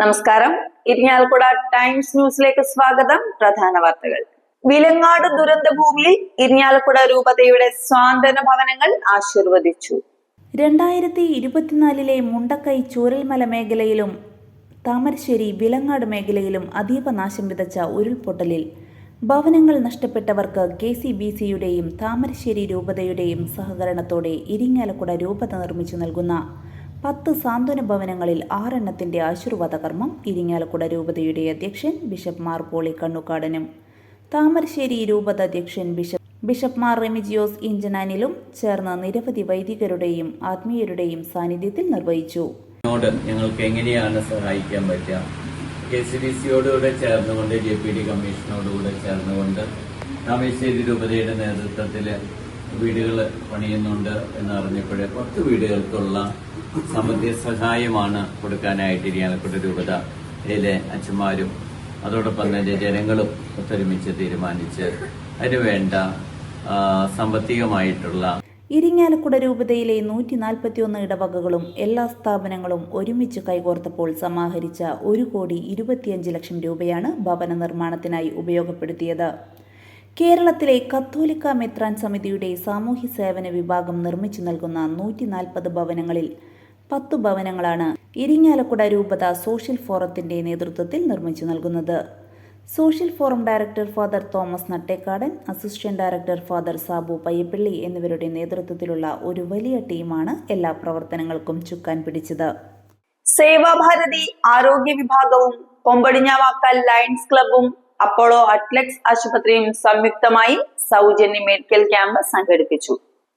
നമസ്കാരം. ഇരിഞ്ഞാലക്കുട ടൈംസ് ന്യൂസിലേക്ക് സ്വാഗതം. പ്രധാന വാർത്തകൾ. വിലങ്ങാട് ദുരന്ത ഭൂമിയിൽ ഇരിഞ്ഞാലക്കുട രൂപതയുടെ സ്വാന്തന ഭവനങ്ങൾ ആശീർവദിച്ചു. രണ്ടായിരത്തി ഇരുപത്തിനാലിലെ മുണ്ടക്കൈ ചൂരൽമല മേഖലയിലും താമരശ്ശേരി വിലങ്ങാട് മേഖലയിലും അതീവ നാശം വിതച്ച ഉരുൾപൊട്ടലിൽ ഭവനങ്ങൾ നഷ്ടപ്പെട്ടവർക്ക് കെ സി ബി സിയുടെയും താമരശ്ശേരി രൂപതയുടെയും സഹകരണത്തോടെ ഇരിങ്ങാലക്കുട രൂപത നിർമ്മിച്ചു നൽകുന്ന പത്ത് സാന്ത്വന ഭവനങ്ങളിൽ ആറെണ്ണത്തിന്റെ ആശീർവാദ കർമ്മം ഇരിങ്ങാലക്കുട രൂപതയുടെ അധ്യക്ഷൻ ബിഷപ്പ് മാർ പോളി കണ്ണുക്കാടനും. താമരശ്ശേരി രൂപത അധ്യക്ഷൻ ബിഷപ്പ് ബിഷപ്പ് മാർ റെമിജിയോസ് ഇഞ്ചനാനിലും ചേർന്ന് നിരവധി വൈദികരുടെയും ആത്മീയരുടെയും സാന്നിധ്യത്തിൽ നിർവഹിച്ചു. ഞങ്ങൾക്ക് എങ്ങനെയാണ് സഹായിക്കാൻ പറ്റുക? കെ സി ഡി സിയോടുകൂടെ ചേർന്നുകൊണ്ട് ജെ പി ഡി കമ്മീഷനോടുകൂടെ ചേർന്നുകൊണ്ട് താമരശ്ശേരി രൂപതയുടെ നേതൃത്വത്തിൽ വീടുകൾ പണിയുന്നുണ്ട് എന്ന് അറിഞ്ഞപ്പോഴേ പത്ത് വീടുകൾക്കുള്ള സാമ്പത്തിക സഹായമാണ് കൊടുക്കാനായിട്ട് രൂപത. രൂപതയിലെ അച്ഛന്മാരും അതോടൊപ്പം തന്നെ ജനങ്ങളും ഒത്തൊരുമിച്ച് തീരുമാനിച്ച് അതിനുവേണ്ട സാമ്പത്തികമായിട്ടുള്ള ഇരിങ്ങാലക്കുട രൂപതയിലെ നൂറ്റി നാൽപ്പത്തിയൊന്ന് ഇടവകകളും എല്ലാ സ്ഥാപനങ്ങളും ഒരുമിച്ച് കൈകോർത്തപ്പോൾ സമാഹരിച്ച ഒരു കോടി ഇരുപത്തിയഞ്ച് ലക്ഷം രൂപയാണ് ഭവന നിർമ്മാണത്തിനായി ഉപയോഗപ്പെടുത്തിയത്. കേരളത്തിലെ കത്തോലിക്ക മെത്രാൻ സമിതിയുടെ സാമൂഹ്യ സേവന വിഭാഗം നിർമ്മിച്ചു നൽകുന്ന നൂറ്റി നാൽപ്പത് ഭവനങ്ങളിൽ പത്തു ഭവനങ്ങളാണ് ഇരിങ്ങാലക്കുട രൂപത സോഷ്യൽ ഫോറത്തിന്റെ നേതൃത്വത്തിൽ നിർമ്മിച്ചു നൽകുന്നത്. Social forum director father Thomas Nattekadan assistant director father Sabu Payyappilly എന്നിവരുടെ നേതൃത്വത്തിലുള്ള ഒരു വലിയ ടീമാണ് എല്ലാ പ്രവർത്തനങ്ങൾക്കും ചുക്കാൻ പിടിച്ചത്. സേവാഭാരതി ആരോഗ്യ വിഭാഗവും കൊമ്പടിഞ്ഞാവാക്കൽ ലയൺസ് ക്ലബും അപ്പോളോ അറ്റ്ലക്സ് ആശുപത്രിയും സംയുക്തമായി സൗജന്യ മെഡിക്കൽ ക്യാമ്പ് സംഘടിപ്പിച്ചു.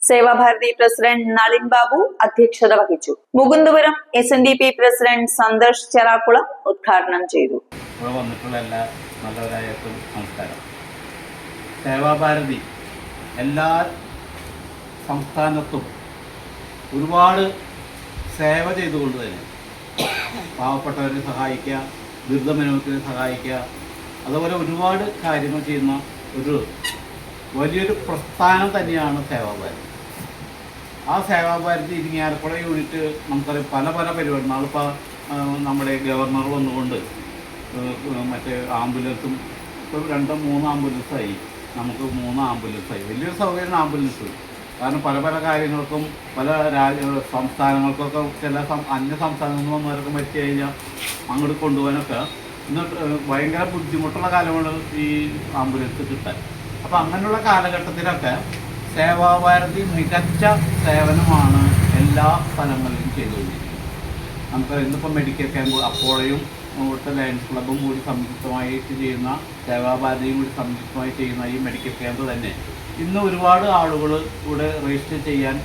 സേവാഭാരതി പ്രസിഡന്റ് നളിൻ ബാബു അധ്യക്ഷത വഹിച്ചു. Mukundapuram S N D P president Santhosh Cherakulam ഉദ്ഘാടനം ചെയ്തു. വന്നിട്ടുള്ള നമസ്കാരം. സേവാഭാരതി എല്ലാ സംസ്ഥാനത്തും ഒരുപാട് സേവ ചെയ്തുകൊണ്ട് തന്നെ പാവപ്പെട്ടവരെ സഹായിക്കുക ദുരിതമനുഭവത്തിനെ സഹായിക്കുക അതുപോലെ ഒരുപാട് കാര്യങ്ങൾ ചെയ്യുന്ന ഒരു വലിയൊരു പ്രസ്ഥാനം തന്നെയാണ് സേവാഭാരതി. ആ സേവാഭാരതി ഇരിങ്ങാലക്കുട യൂണിറ്റ് നമുക്കറിയാം പല പല പരിപാടി നാളിപ്പോൾ നമ്മുടെ ഗവർണർ വന്നുകൊണ്ട് മറ്റേ ആംബുലൻസും ഇപ്പോൾ രണ്ടോ മൂന്ന് ആംബുലൻസായി. നമുക്ക് മൂന്ന് ആംബുലൻസായി. വലിയൊരു സൗകര്യമാണ് ആംബുലൻസ്. കാരണം പല പല കാര്യങ്ങൾക്കും പല രാജ്യ സംസ്ഥാനങ്ങൾക്കൊക്കെ ചില അന്യ സംസ്ഥാനങ്ങളിൽ നിന്ന് വന്നവരൊക്കെ മരിച്ചു കഴിഞ്ഞാൽ അങ്ങോട്ട് കൊണ്ടുപോകാനൊക്കെ ഇന്ന് ഭയങ്കര ബുദ്ധിമുട്ടുള്ള കാലമാണ് ഈ ആംബുലൻസ് കിട്ടാൻ. അപ്പോൾ അങ്ങനെയുള്ള കാലഘട്ടത്തിലൊക്കെ സേവാഭാരതി മികച്ച സേവനമാണ് എല്ലാ സ്ഥലങ്ങളിലും ചെയ്തുകൊണ്ടിരിക്കുന്നത്. നമുക്ക് ഇന്നിപ്പോൾ മെഡിക്കൽ ക്യാമ്പ് അപ്പോളയും ഇവിടുത്തെ ലയൺസ് ക്ലബും കൂടി സംയുക്തമായിട്ട് ചെയ്യുന്ന സേവാഭാരതിയും കൂടി സംയുക്തമായി ചെയ്യുന്ന ഈ മെഡിക്കൽ ക്യാമ്പ് തന്നെ. ഇന്ന് ഒരുപാട് ആളുകൾ ഇവിടെ രജിസ്റ്റർ ചെയ്യാൻ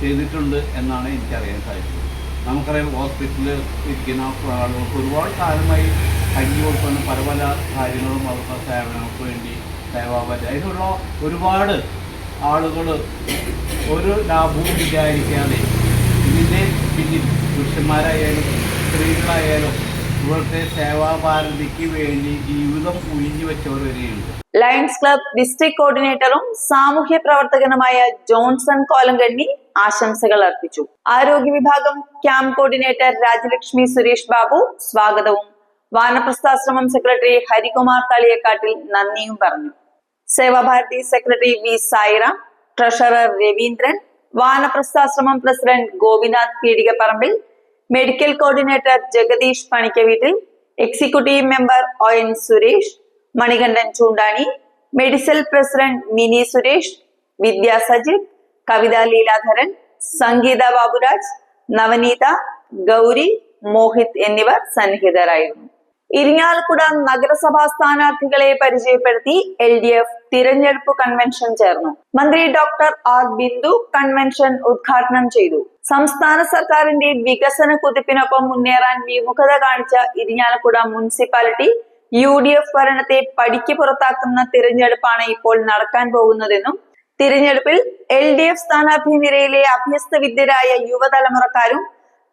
ചെയ്തിട്ടുണ്ട് എന്നാണ് എനിക്കറിയാൻ സാധിച്ചത്. നമുക്കറിയാം ഹോസ്പിറ്റലിൽ ഇരിക്കുന്ന ആളുകൾക്ക് ഒരുപാട് കാലമായി കഞ്ഞി കൊടുക്കുന്ന പല പല കാര്യങ്ങളും അവർക്ക് സേവനങ്ങൾക്ക് വേണ്ടി സേവാഭാരതി അതിനുള്ള ഒരുപാട് ആളുകൾ ഒരു ലാഭവും വിചാരിക്കാതെ ഇതിന്റെ പിന്നിൽ പുരുഷന്മാരായാലും സ്ത്രീകളായാലും ഇവിടുത്തെ സേവാഭാരതിക്ക് വേണ്ടി ജീവിതം ഉഴിഞ്ഞു വെച്ചവർ ലയൺസ് ക്ലബ് ഡിസ്ട്രിക്ട് കോർഡിനേറ്ററും സാമൂഹ്യ പ്രവർത്തകനുമായ ജോൺസൺ കോലങ്കണ്ണി ആശംസകൾ അർപ്പിച്ചു. ആരോഗ്യ വിഭാഗം ക്യാമ്പ് കോർഡിനേറ്റർ രാജലക്ഷ്മി സുരേഷ് ബാബു സ്വാഗതവും. വാനപ്രസ്ഥാശ്രമം സെക്രട്ടറി ഹരികുമാർ തളിയക്കാട്ടിൽ നന്ദിയും പറഞ്ഞു. Sevabharathi secretary V Sairam treasurer Raveendran Vanaprasthashramam president Gopinath Peedikaparambil medical coordinator Jagadeesh Panikkaveettil executive member O N Suresh Manikandan Choondani medical president Mini Suresh Vidya Sajith Kavitha Leeladharan Sangeetha Baburaj Navaneetha Gowri Mohith എന്നിവർ സന്നിഹിതരായിരുന്നു. ഇരിങ്ങാലക്കുട നഗരസഭാ സ്ഥാനാർത്ഥികളെ പരിചയപ്പെടുത്തി L D F തിരഞ്ഞെടുപ്പ് convention ചേർന്നു. മന്ത്രി doctor R Bindu convention ഉദ്ഘാടനം ചെയ്തു. സംസ്ഥാന സർക്കാരിന്റെ വികസന കുതിപ്പിനൊപ്പം മുന്നേറാൻ വിമുഖത കാണിച്ച Irinjalakuda municipality U D F ഭരണത്തെ പടിക്ക് പുറത്താക്കുന്ന തിരഞ്ഞെടുപ്പാണ് ഇപ്പോൾ നടക്കാൻ പോകുന്നതെന്നും തിരഞ്ഞെടുപ്പിൽ എൽ ഡി എഫ് സ്ഥാനാർത്ഥി നിരയിലെ അഭ്യസ്ത വിദ്യരായ യുവതലമുറക്കാരും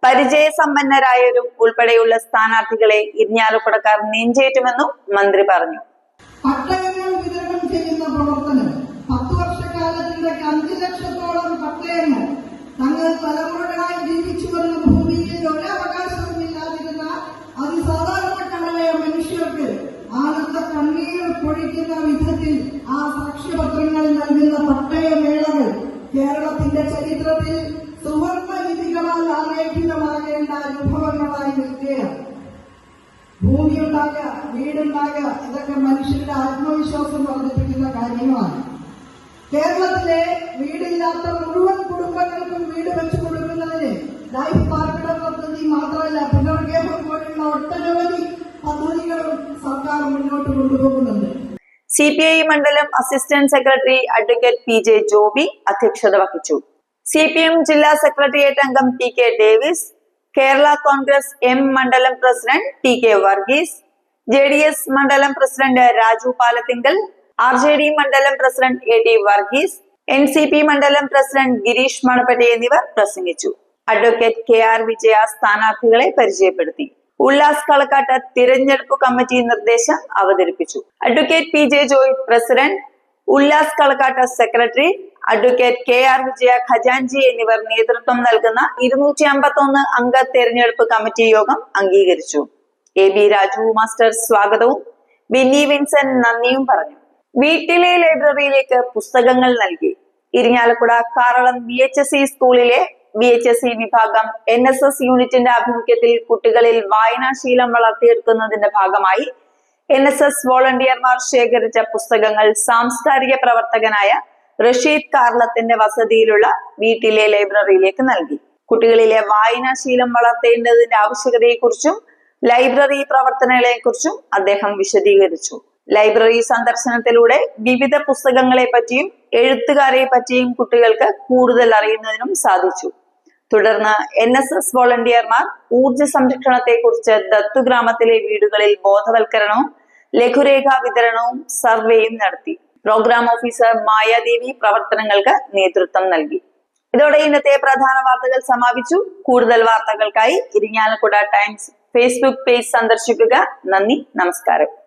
പരിചയസമ്പന്നരായവരും ഉൾപ്പെടെയുള്ള സ്ഥാനാർത്ഥികളെ ഇരിഞ്ഞാലക്കുടക്കാർ നെഞ്ചേറ്റുമെന്നും മന്ത്രി പറഞ്ഞു. പട്ടയങ്ങൾ വിതരണം ചെയ്യുന്ന പ്രവർത്തനം പത്ത് വർഷക്കാലത്തിന്റെ അഞ്ച് ലക്ഷത്തോളം പട്ടയങ്ങൾ തങ്ങൾ തലമുറകളായി ജീവിച്ചു വന്ന ഭൂമിയിൽ ഒരവകാശവും ഇല്ലാതിരുന്ന അതിസാധാരണക്കാരായ മനുഷ്യർക്ക് ആനന്ദ കണ്ണീർ പൊഴിക്കുന്ന വിധത്തിൽ ആ സാക്ഷ്യപത്രങ്ങൾ നൽകുന്ന പട്ടയമേളകൾ കേരളത്തിന്റെ ചരിത്രത്തിൽ കേരളത്തിലെ വീടില്ലാത്ത മുഴുവൻ കുടുംബങ്ങൾക്കും വീട് വെച്ചു കൊടുക്കുന്നതിന് ലൈഫ് പാർപ്പിട പദ്ധതി മാത്രമല്ല പുനർഗേഹം പോലുള്ള ഒട്ടനവധി പദ്ധതികളും സർക്കാർ മുന്നോട്ട് കൊണ്ടുപോകുന്നുണ്ട്. സി പി ഐ മണ്ഡലം assistant secretary advocate P J Joby അധ്യക്ഷത വഹിച്ചു. സി പി എം ജില്ലാ സെക്രട്ടേറിയറ്റ് അംഗം T K Davis Kerala Congress M മണ്ഡലം president T K Varghese J D S മണ്ഡലം president Raju Palathingal R J D മണ്ഡലം president A T Varghese N C P മണ്ഡലം president Girish Manappatte എന്നിവർ പ്രസംഗിച്ചു. Advocate K R വിജയ സ്ഥാനാർത്ഥികളെ പരിചയപ്പെടുത്തി. ഉല്ലാസ് കളക്കാട്ട് തിരഞ്ഞെടുപ്പ് കമ്മിറ്റി നിർദ്ദേശം അവതരിപ്പിച്ചു. Advocate P J Joy president Ullas Kalakkattu secretary advocate K R Vijaya ഖജാൻജി എന്നിവർ നേതൃത്വം നൽകുന്ന ഇരുന്നൂറ്റി അമ്പത്തി ഒന്ന് അംഗ തെരഞ്ഞെടുപ്പ് കമ്മിറ്റി യോഗം അംഗീകരിച്ചു. എ ബി രാജു മാസ്റ്റർ സ്വാഗതവും. ബിന്നി വിൻസെന്റ് നന്ദിയും പറഞ്ഞു. വീട്ടിലെ ലൈബ്രറിയിലേക്ക് പുസ്തകങ്ങൾ നൽകി. Irinjalakuda Karalam V H S E സ്കൂളിലെ വി എച്ച് എസ് ഇ വിഭാഗം എൻ എസ് എസ് യൂണിറ്റിന്റെ ആഭിമുഖ്യത്തിൽ കുട്ടികളിൽ വായനാശീലം വളർത്തിയെടുക്കുന്നതിന്റെ ഭാഗമായി എൻ എസ് എസ് വോളണ്ടിയർമാർ ശേഖരിച്ച പുസ്തകങ്ങൾ സാംസ്കാരിക പ്രവർത്തകനായ റഷീദ് കാർലത്തിന്റെ വസതിയിലുള്ള വീട്ടിലെ ലൈബ്രറിയിലേക്ക് നൽകി. കുട്ടികളിലെ വായനാശീലം വളർത്തേണ്ടതിന്റെ ആവശ്യകതയെക്കുറിച്ചും ലൈബ്രറി പ്രവർത്തനങ്ങളെക്കുറിച്ചും അദ്ദേഹം വിശദീകരിച്ചു. ലൈബ്രറി സന്ദർശനത്തിലൂടെ വിവിധ പുസ്തകങ്ങളെ പറ്റിയും എഴുത്തുകാരെ പറ്റിയും കുട്ടികൾക്ക് കൂടുതൽ അറിയുന്നതിനും സാധിച്ചു. തുടർന്ന് എൻ എസ് എസ് വോളണ്ടിയർമാർ ഊർജ സംരക്ഷണത്തെക്കുറിച്ച് ദത്തുഗ്രാമത്തിലെ വീടുകളിൽ ബോധവൽക്കരണവും ലഘുരേഖ വിതരണവും സർവേയും നടത്തി. പ്രോഗ്രാം ഓഫീസർ മായാദേവി പ്രവർത്തനങ്ങൾക്ക് നേതൃത്വം നൽകി. ഇതോടെ ഇന്നത്തെ പ്രധാന വാർത്തകൾ സമാപിച്ചു. കൂടുതൽ വാർത്തകൾക്കായി ഇരിങ്ങാലക്കുട ടൈംസ് ഫേസ്ബുക്ക് പേജ് സന്ദർശിക്കുക. നന്ദി നമസ്കാരം.